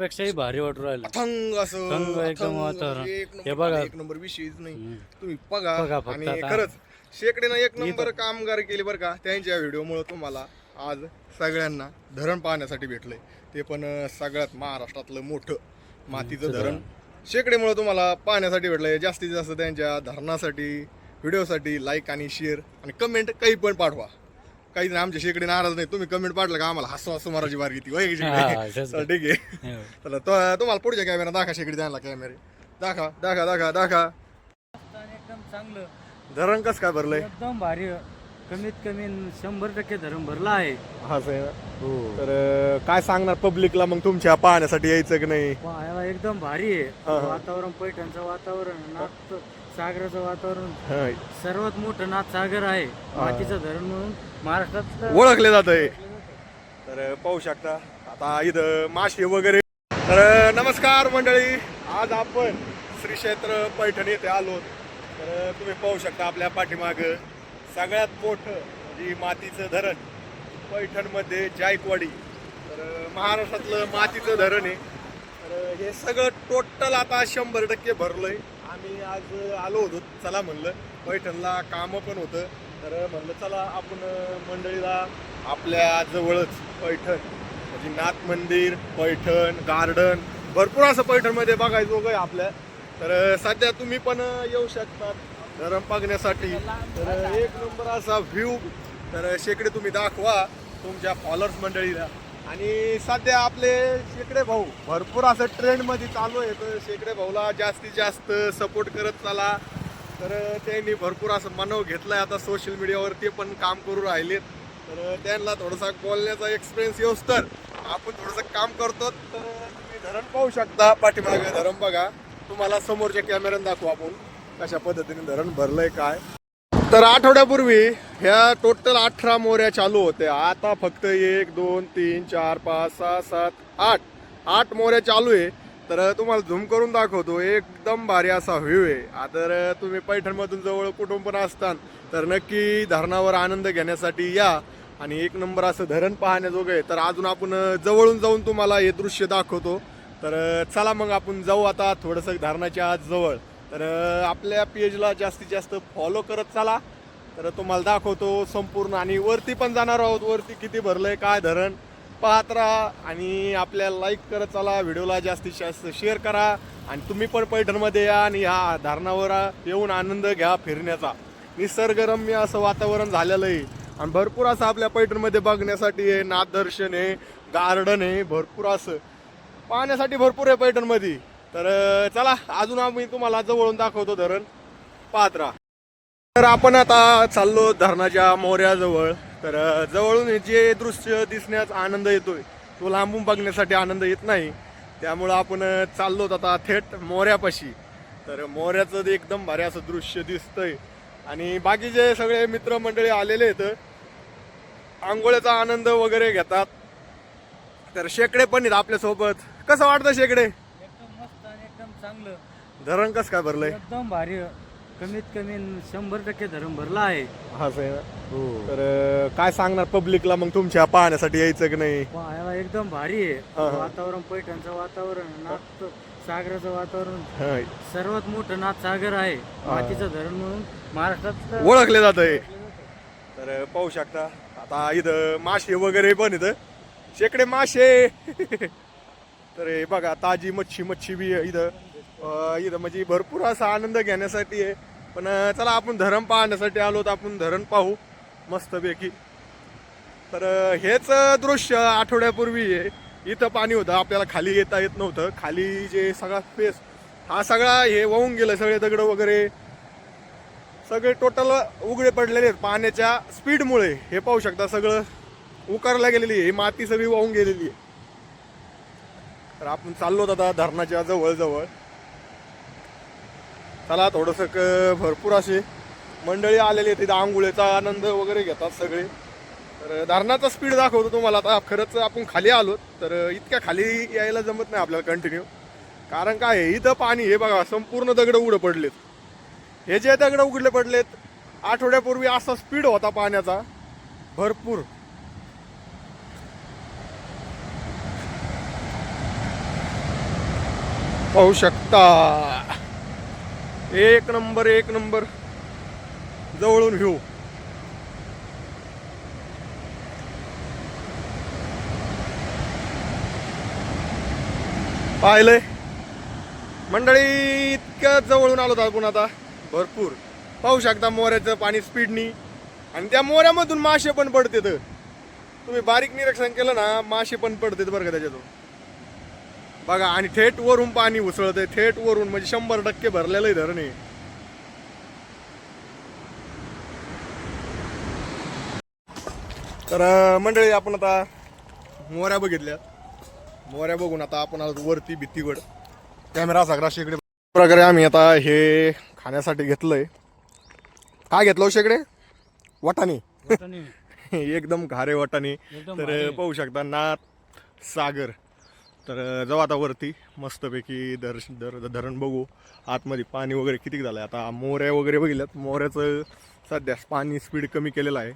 मनापेक्षाही भारी वाटू राहिलं असं थंग एकदम अथंग, वातावरण. एक हे नंबर बघा. एक नंबर विषयच नाही. तुम्ही बघा बघा फक्त आणि आता. खरंच शेकडेनं एक नंबर कामगार केली बरं का त्यांच्या व्हिडिओमुळे तुम्हाला आज सगळ्यांना धरण पाहण्यासाठी भेटलंय ते पण अं, सगळ्यात महाराष्ट्रातलं मोठं मातीचं धरण शेकडेमुळे तुम्हाला पाहण्यासाठी भेटलंय जास्तीत जास्त त्यांच्या धरणासाठी व्हिडिओसाठी लाईक आणि शेअर आणि कमेंट काही पण पाठवा काही नाही आमच्या शेकडे नाराज नाही तुम्ही कमेंट पाठलं का आम्हाला? हसू हसू मारायची वार घेते होय हा? तेच ठीक आहे. हो. चला तो- तुम्हाला पुढच्या कॅमेरा दाखवा शेकडे द्यायला कॅमेरे दाखवा दाखवा दाखवा दाखवा. एकदम चांगलं धरण कस काय भरलंय? एकदम भारी. कमीत कमी शंभर टक्के धरण भरला आहे. हा सर हो. तर अं, काय सांगणार पब्लिकला मग तुमच्या पाहण्यासाठी यायचं की नाही? पाहायला एकदम भारी हा, आहे. हा. वातावरण पैठणचं वातावरण नाथ सागराचं वातावरण. हा. सर्वात मोठं नाथ सागर आहे मातीचं धरण म्हणून महाराष्ट्रात ओळखले जात आहे. तर पाहू शकता आता इथं मासे वगैरे तर नमस्कार मंडळी. आज आपण श्री क्षेत्र पैठण येथे आलो. तर तुम्ही पाहू शकता आपल्या पाठीमाग सगळ्यात मोठं म्हणजे मातीचं धरण पैठणमध्ये जायकवाडी. तर महाराष्ट्रातलं मातीचं धरण आहे. तर हे सगळं टोटल आता शंभर टक्के भरलंय. आम्ही आज आलो होतो. चला म्हणलं. पैठणला कामं पण होतं. तर म्हणलं चला आपण मंडळीला आपल्या जवळच पैठण. म्हणजे नाथ मंदिर पैठण गार्डन. भरपूर असं पैठणमध्ये बघायचं वगैरे आपल्या. तर सध्या तुम्ही पण येऊ शकता धरण बघण्यासाठी तर एक नंबर असा व्ह्यू तर शेकडे तुम्ही दाखवा तुमच्या फॉलोअर्स मंडळीला. आणि सध्या आपले शेकडे भाऊ भरपूर असं ट्रेंडमध्ये चालू आहे. तर शेकडे भाऊला जास्तीत जास्त सपोर्ट करत चाला. तर त्यांनी भरपूर असं मनव आहे आता सोशल मीडियावरती पण काम करू राहिलेत. तर त्यांना थोडासा बोलण्याचा एक्सपिरियन्स येऊस तर आपण थोडंसं काम करतो. तर तुम्ही धरण पाहू शकता पाठीमागे धरण बघा. तुम्हाला समोरच्या कॅमेऱ्यानं दाखवू आपण कशा पद्धतीने धरण भरलंय काय. तर आठवड्यापूर्वी ह्या टोटल अठरा मोऱ्या चालू होत्या. आता फक्त एक दोन तीन चार पाच सहा सात आठ. आठ मोऱ्या चालू आहे. तर तुम्हाला झूम करून दाखवतो. एकदम भारी असा व्ह्यू आहे. आता तुम्ही पैठणमधून जवळ कुठून पण असताल तर नक्की धरणावर आनंद घेण्यासाठी या. आणि एक नंबर असं धरण पाहण्याजोगं आहे. तर अजून आपण जवळून जाऊन तुम्हाला हे दृश्य दाखवतो. तर चला मग आपण जाऊ आता थोडंसं धरणाच्या आज जवळ. तर आपल्या पेजला जास्तीत जास्त फॉलो करत चला. तर तुम्हाला दाखवतो संपूर्ण आणि वरती पण जाणार आहोत. वरती किती भरलं आहे काय धरण पाहत राहा. आणि आपल्या लाईक करत चला. व्हिडिओला जास्तीत जास्त शेअर करा. आणि तुम्ही पण पैठणमध्ये या आणि ह्या धरणावर येऊन आनंद घ्या फिरण्याचा. निसर्गरम्य असं वातावरण झालेलं आहे. आणि भरपूर असं आपल्या पैठणमध्ये बघण्यासाठी आहे. नाथदर्शन आहे गार्डन आहे भरपूर असं. पाहण्यासाठी भरपूर आहे पैठणमध्ये. तर चला अजून आम्ही तुम्हाला जवळून दाखवतो धरण. पात्रा तर आपण आता चाललो धरणाच्या मोऱ्याजवळ. तर जवळून जे दृश्य दिसण्यास आनंद येतोय तो लांबून बघण्यासाठी आनंद येत नाही. त्यामुळं आपण चाललो चाललोत आता थेट मोऱ्यापाशी. तर मोऱ्याचं ते एकदम भारी असं दृश्य दिसतंय. आणि बाकीचे सगळे मित्रमंडळी आलेले आहेत आंघोळ्याचा आनंद वगैरे घेतात. तर शेकडे पण आहेत आपल्यासोबत. कसं वाटतं शेकडे? चांगलं. धरण कसं काय भरलंय? एकदम भारी. कमीत कमी शंभर टक्के धरण भरला आहे. हा सर हो. तर अं, काय सांगणार पब्लिकला मग तुमच्या पाहण्यासाठी यायचं की नाही? पाहायला एकदम भारी हा, आहे. हा. वातावरण पैठणचं वातावरण नाथ सागराचं वातावरण. हा. सर्वात मोठं नाथ सागर आहे. मातीचं धरण म्हणून महाराष्ट्रात ओळखले जात आहे तर पाहू शकता. आता इथं मासे वगैरे पण इथं. शेकडे मासे. तर हे बघा ताजी मच्छी मच्छी बी इथं. इथं म्हणजे भरपूर असा आनंद घेण्यासाठी आहे. पण चला आपण धरण पाहण्यासाठी आलो तर आपण धरण पाहू मस्तपैकी. तर हेच दृश्य आठवड्यापूर्वी आहे. इथं पाणी होतं. आपल्याला खाली येता येत नव्हतं. खाली जे सगळा स्पेस हा सगळा हे वाहून गेलं. सगळे दगड वगैरे. सगळे टोटल उघडे पडलेले आहेत. पाण्याच्या स्पीडमुळे हे पाहू शकता सगळं उकारला गेलेली आहे. ही माती सगळी वाहून गेलेली आहे. तर आपण चाललो आता धरणाच्या जवळजवळ. त्याला थोडंसं क भरपूर असे मंडळी आलेली आहेत तिथं आंघोळीचा आनंद वगैरे घेतात सगळे. तर धरणाचा स्पीड दाखवतो तुम्हाला. आता खरंच आपण खाली आलो तर इतक्या खाली यायला जमत नाही आपल्याला कंटिन्यू कारण काय आहे, इथं पाणी हे बघा संपूर्ण दगड उघडं पडलेत. हे जे दगड उघडले पडलेत आठवड्यापूर्वी असा स्पीड होता पाण्याचा. भरपूर. पाहू शकता. एक नंबर एक नंबर. जवळून घेऊ. पाहिलंय. मंडळी इतक्या जवळून आलो होतो आपण आता. भरपूर. पाहू शकता मोऱ्याचं पाणी स्पीडनी. आणि त्या मोऱ्यामधून मासे पण पडतात. तुम्ही बारीक निरीक्षण केलं ना मासे पण पडतात बरं का त्याच्यातून. बघा आणि थेट वरून पाणी उसळतंय. थेट वरून म्हणजे शंभर टक्के भरलेलं आहे धरण. हे. तर मंडळी आपण आता मोऱ्या बघितल्या. मोऱ्या बघून आता आपण आलो वरती भीतीवर. कॅमेरा सगळा शेकडे प्रकारे आम्ही आता हे खाण्यासाठी घेतलंय. काय घेतलं हो शेकडे? वाटाणे. एकदम घारे वाटाणे. तर. पाहू शकता नाथ सागर. तर जाऊ आता वरती. मस्तपैकी दर दर धरण बघू. आतमध्ये पाणी वगैरे किती झालं आहे आता मोऱ्या वगैरे बघितल्यात. मोऱ्याचं सध्या पाणी स्पीड कमी केलेलं आहे.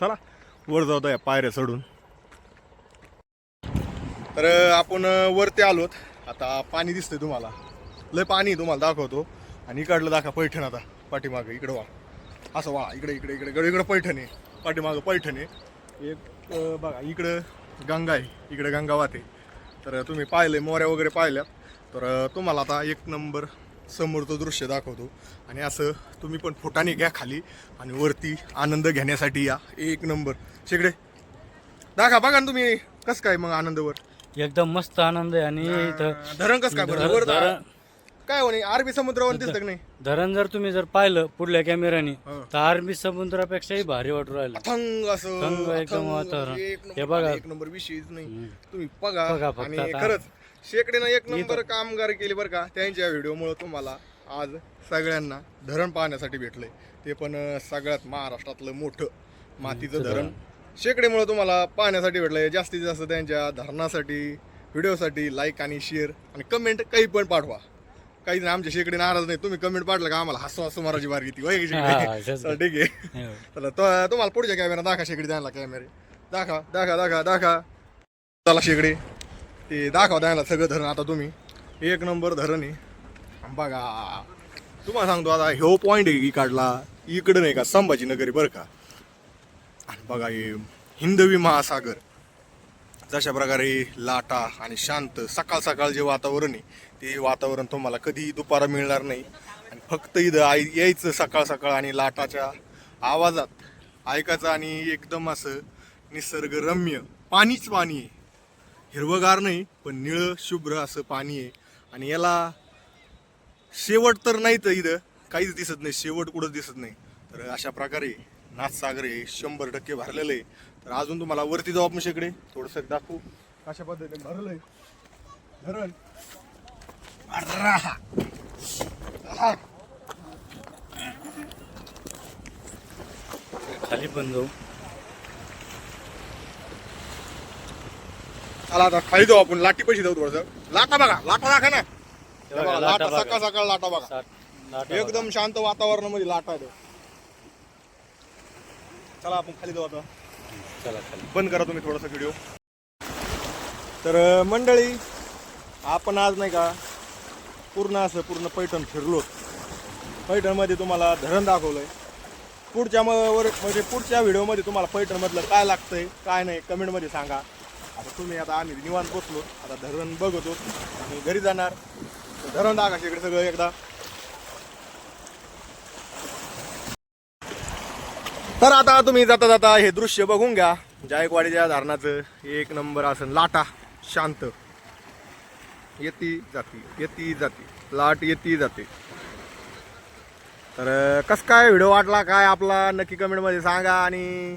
चला वर जाऊ या पायऱ्या चढून. तर आपण वरती आलोत. आता पाणी दिसतंय तुम्हाला. लय पाणी तुम्हाला दाखवतो. आणि इकडलं दाखवा पैठण आता. पाठीमागं इकडं वा. असं वा इकडे इकडे इकडे इकडे पैठण आहे. पाठीमागं पैठण आहे. एक बघा इकडं गंगा आहे इकडे गंगा वाहते तर तुम्ही पाहिलंय मोऱ्या वगैरे पाहिल्यात तर तुम्हाला आता एक नंबर समोरचं दृश्य दाखवतो. आणि असं तुम्ही पण फुटाने घ्या खाली आणि वरती आनंद घेण्यासाठी या. एक नंबर. शेकडे दाखवा बघा ना तुम्ही कसं काय मग आनंदवर. एकदम मस्त आनंद आहे आणि इथं धरण कसं काय वर धरण- काय होणे आरबी समुद्रावर दिसतं नाही धरण जर तुम्ही जर पाहिलं पुढल्या कॅमेऱ्याने हं. तर अरबी समुद्रापेक्षाही भारी वाटू राहिलं अथंग असं अथंग एकदम वातावरण. एक हे नंबर बघा. एक नंबर विषयच नाही. तुम्ही बघा बघा फक्त आणि आता. खरंच शेकडीनं एक नंबर कामगार केली बरं का त्यांच्या व्हिडिओमुळे तुम्हाला आज सगळ्यांना धरण पाहण्यासाठी भेटलंय ते पण अं, सगळ्यात महाराष्ट्रातलं मोठं मातीचं धरण शेकडीमुळे तुम्हाला पाहण्यासाठी भेटलंय जास्तीत जास्त त्यांच्या धरणासाठी व्हिडिओसाठी लाईक आणि शेअर आणि कमेंट काही पण पाठवा काही नाही आमच्या शेकडे नाराज नाही तुम्ही कमेंट पाठलं का आम्हाला? हसू हसू मारायची बार घेतली होय की हा, शेकडे? तेच चला, ठीक आहे. हो. चला तो तुम्हाला पुढच्या कॅमेरा दाखवा शेगडी द्यायला कॅमेरे दाखवा दाखवा दाखवा दाखवा. चला शेगडी. ते दाखवा द्यायला सगळं धरण आता तुम्ही. एक नंबर धरण आहे. बघा. तुम्हाला सांगतो आता ह्यो पॉईंट आहे काढला इकडं नाही का संभाजीनगरी बरं का. आणि बघा हे हिंदवी महासागर. जशा प्रकारे लाटा आणि शांत सकाळ सकाळ जे वातावरण आहे ते वातावरण तुम्हाला कधी दुपारा मिळणार नाही. आणि फक्त इथं आय यायचं सकाळ सकाळ आणि लाटाच्या आवाजात ऐकायचं आणि एकदम असं निसर्गरम्य पाणीच पाणी आहे. हिरवगार नाही पण निळं शुभ्र असं पाणी आहे. आणि याला शेवट तर नाही तर इथं काहीच दिसत नाही शेवट कुठंच दिसत नाही. तर अशा प्रकारे नाथसागर हे शंभर टक्के भरलेलं आहे. तर अजून तुम्हाला वरती जाऊ आपण शेकडे. थोडंसं दाखवू अशा पद्धतीने भरलंय. धरण. खाली पण जाऊ. चला आता खाली जाऊ आपण. लाटी पैसे जाऊ थोडस. लाटा बघा. लाटा दाखा ना. हे बघा, लाटा. सकाळ सकाळ लाटा बघा. एकदम शांत वातावरणामध्ये लाटा आहे चला आपण खाली जाऊ आता. चला खाली. बंद करा तुम्ही थोडासा व्हिडिओ तर अं, मंडळी आपण आज नाही का पूर्ण असं पूर्ण पैठण फिरलो. पैठणमध्ये तुम्हाला धरण दाखवलंय. पुढच्या म- वर म्हणजे पुढच्या व्हिडिओमध्ये तुम्हाला पैठणमधलं काय लागतंय काय नाही कमेंटमध्ये सांगा. आता तुम्ही आता आम्ही निवांत बसलो. आता धरण बघतो. आणि घरी जाणार. धरण दाखा इकडे सगळं एकदा. तर आता तुम्ही जाता जाता हे दृश्य बघून घ्या. जायकवाडीच्या धरणाचं एक नंबर असं लाटा. शांत. येती जाती येती जाती लाट येती जाते. तर कस काय व्हिडिओ वाटला काय आपला नक्की कमेंटमध्ये सांगा आणि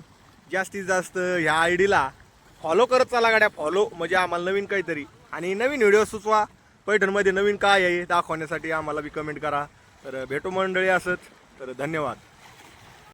जास्तीत जास्त ह्या आय डीला फॉलो करत चला गाड्या फॉलो म्हणजे आम्हाला नवीन काहीतरी. आणि नवीन व्हिडिओ सुचवा. पैठणमध्ये नवीन काय आहे दाखवण्यासाठी आम्हाला बी कमेंट करा. तर भेटू मंडळी असंच. तर धन्यवाद.